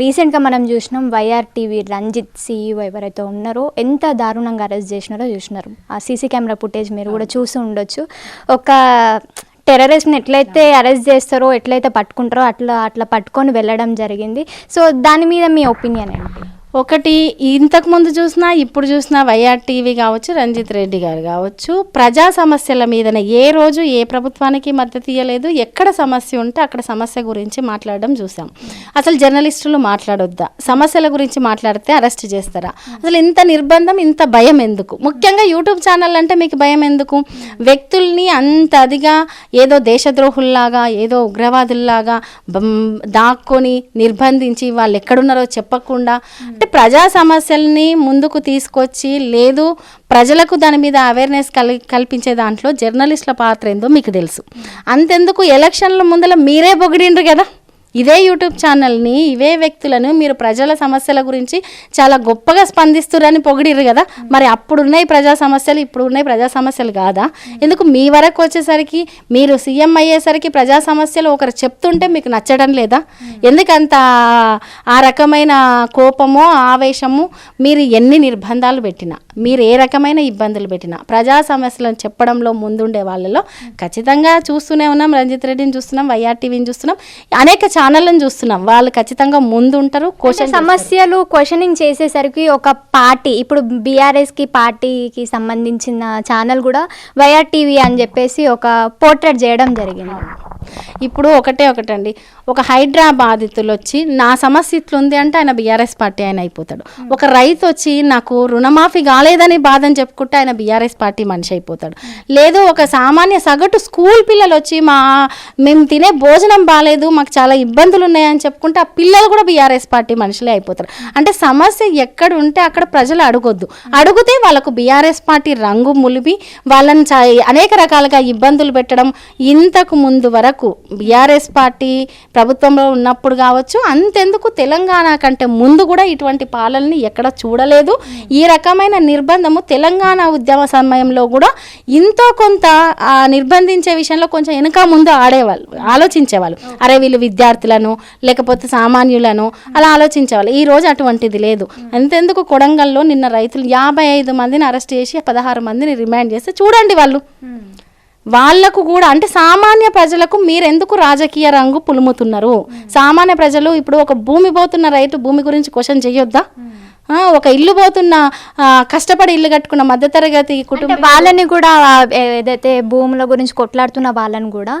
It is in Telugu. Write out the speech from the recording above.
రీసెంట్గా మనం చూసినాం వైఆర్ టీవీ రంజిత్ సీఈఓ ఎవరైతే ఉన్నారో ఎంత దారుణంగా అరెస్ట్ చేసినారో చూసినారు. ఆ సీసీ కెమెరా ఫుటేజ్ మీరు కూడా చూసి ఉండొచ్చు. ఒక టెర్రరిస్ట్ని ఎట్లయితే అరెస్ట్ చేస్తారో ఎట్లయితే పట్టుకుంటారో అట్లా అట్లా పట్టుకొని వెళ్ళడం జరిగింది. సో దాని మీద మీ ఒపీనియన్ ఏంటి? ఒకటి ఇంతకుముందు చూసినా ఇప్పుడు చూసినా వైఆర్ టీవీ కావచ్చు రంజిత్ రెడ్డి గారు కావచ్చు ప్రజా సమస్యల మీదనే ఏ రోజు ఏ ప్రభుత్వానికి మద్దతు ఇవ్వలేదు ఎక్కడ సమస్య ఉంటే అక్కడ సమస్య గురించి మాట్లాడడం చూసాం. అసలు జర్నలిస్టులు మాట్లాడొద్దా? సమస్యల గురించి మాట్లాడితే అరెస్ట్ చేస్తారా? అసలు ఇంత నిర్బంధం ఇంత భయం ఎందుకు? ముఖ్యంగా యూట్యూబ్ ఛానల్ అంటే మీకు భయం ఎందుకు? వ్యక్తుల్ని అంత అదిగా ఏదో దేశద్రోహుల్లాగా ఏదో ఉగ్రవాదుల్లాగా దాక్కొని నిర్బంధించి వాళ్ళు ఎక్కడున్నారో చెప్పకుండా అంటే ప్రజా సమస్యల్ని ముందుకు తీసుకొచ్చి లేదు ప్రజలకు దాని మీద అవేర్నెస్ కల్ కల్పించే దాంట్లో జర్నలిస్టుల పాత్ర ఏందో మీకు తెలుసు. అంతెందుకు ఎలక్షన్ల ముందర మీరే పొగిడిండ్రు కదా? ఇదే యూట్యూబ్ ఛానల్ని ఇవే వ్యక్తులను మీరు ప్రజల సమస్యల గురించి చాలా గొప్పగా స్పందిస్తురని పొగిడిర్రు కదా. మరి అప్పుడున్నాయి ప్రజా సమస్యలు ఇప్పుడు ఉన్నాయి ప్రజా సమస్యలు కాదా? ఎందుకు మీ వరకు వచ్చేసరికి మీరు సీఎం అయ్యేసరికి ప్రజా సమస్యలు ఒకరు చెప్తుంటే మీకు నచ్చడం లేదా? ఎందుకంత ఆ రకమైన కోపము ఆవేశము మీరు ఎన్ని నిర్బంధాలు పెట్టినా మీరు ఏ రకమైన ఇబ్బందులు పెట్టినా ప్రజా సమస్యలను చెప్పడంలో ముందుండే వాళ్ళలో ఖచ్చితంగా చూస్తూనే ఉన్నాం. రంజిత్ రెడ్డిని చూస్తున్నాం వైఆర్టీవీని చూస్తున్నాం. అనేక ఛానళ్ళను చూస్తున్నాం. వాళ్ళు ఖచ్చితంగా ముందు ఉంటారు క్వశ్చన్ సమస్యలు క్వశ్చనింగ్ చేసేసరికి ఒక పార్టీ ఇప్పుడు బీఆర్ఎస్కి పార్టీకి సంబంధించిన ఛానల్ కూడా వైఆర్ టీవీ అని చెప్పేసి ఒక పోర్ట్రేట్ చేయడం జరిగింది. ఇప్పుడు ఒకటే ఒకటండి. ఒక హైడ్రా బాధితులు వచ్చి నా సమస్య ఇట్లుంది అంటే ఆయన బీఆర్ఎస్ పార్టీ ఆయన అయిపోతాడు. ఒక రైతు వచ్చి నాకు రుణమాఫీ కాలేదని బాధని చెప్పుకుంటే ఆయన బీఆర్ఎస్ పార్టీ మనిషి అయిపోతాడు. లేదు ఒక సామాన్య సగటు స్కూల్ పిల్లలు వచ్చి మా మేము తినే భోజనం బాగాలేదు మాకు చాలా ఇబ్బందులు ఉన్నాయని చెప్పుకుంటే ఆ పిల్లలు కూడా బీఆర్ఎస్ పార్టీ మనుషులే అయిపోతారు. అంటే సమస్య ఎక్కడ ఉంటే అక్కడ ప్రజలు అడగొద్దు. అడిగితే వాళ్ళకు బీఆర్ఎస్ పార్టీ రంగు ములిపి వాళ్ళని అనేక రకాలుగా ఇబ్బందులు పెట్టడం ఇంతకు ముందు వరకు బీఆర్ఎస్ పార్టీ ప్రభుత్వంలో ఉన్నప్పుడు కావచ్చు అంతెందుకు తెలంగాణ కంటే ముందు కూడా ఇటువంటి పాలనని ఎక్కడ చూడలేదు. ఈ రకమైన నిర్బంధము తెలంగాణ ఉద్యమ సమయంలో కూడా ఇంతో కొంత ఆ నిర్బంధించే విషయంలో కొంచెం వెనుక ముందు ఆడేవాళ్ళు ఆలోచించేవాళ్ళు. అరే వీళ్ళు విద్యార్థులను లేకపోతే సామాన్యులను అలా ఆలోచించేవాళ్ళు. ఈ రోజు అటువంటిది లేదు. అంతెందుకు కొడంగల్లో నిన్న రైతులు యాభై ఐదు మందిని అరెస్ట్ చేసి పదహారు మందిని రిమాండ్ చేస్తే చూడండి వాళ్ళు. వాళ్ళకు కూడా అంటే సామాన్య ప్రజలకు మీరెందుకు రాజకీయ రంగు పులుముతున్నారు? సామాన్య ప్రజలు ఇప్పుడు ఒక భూమి పోతున్న రైతు భూమి గురించి క్వశ్చన్ చెయ్యొద్దా ఆ, ఒక ఇల్లు పోతున్న కష్టపడి ఇల్లు కట్టుకున్న మధ్యతరగతి కుటుంబం వాళ్ళని కూడా ఏదైతే భూముల గురించి కొట్లాడుతున్న వాళ్ళని కూడా